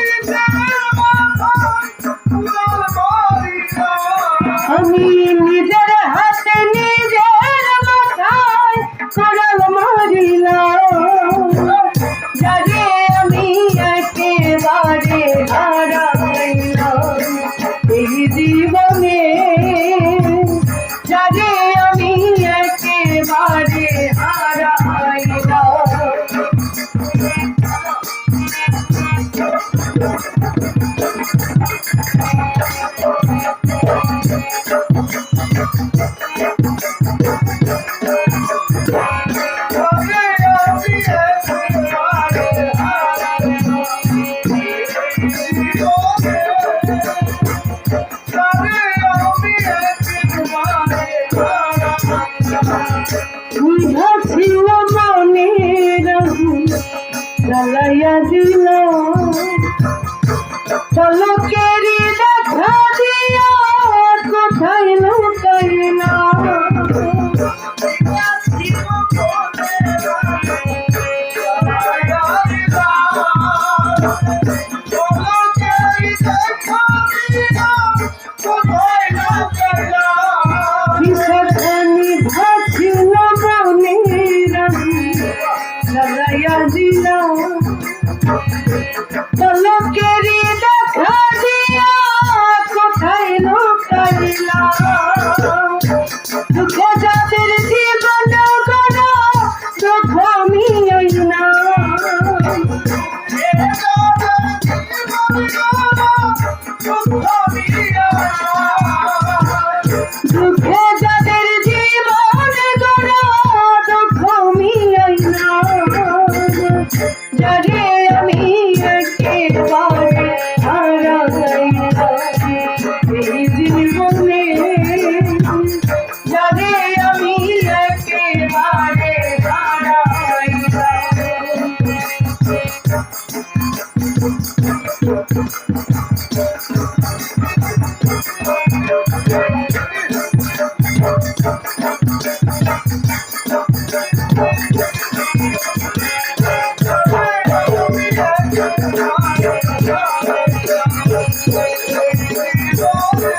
Thank you. পলকে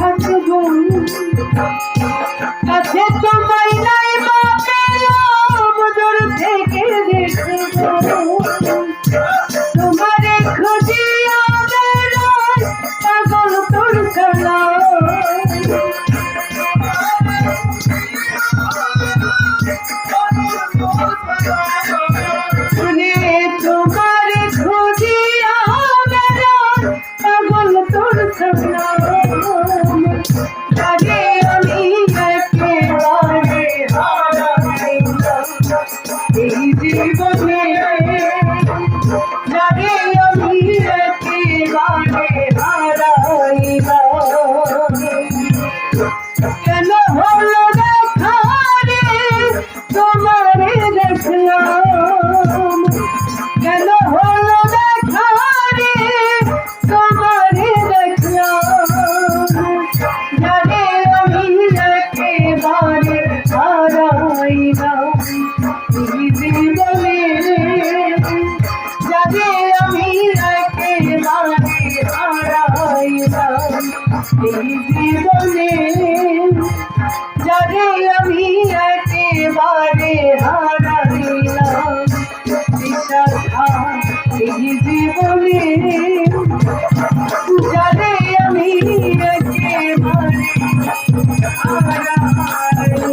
থাকব কাছে তোমায় নাই বা পেলাম দূর থেকে দেখব তোমারে খুঁজিয়া বেড়াই, পাগল তোর খেলা শুনে এই জীবনে যারে আমি একেবারে হারাইলাম বিশাখা এই জীবনে যারে আমি একেবারে হারাইলাম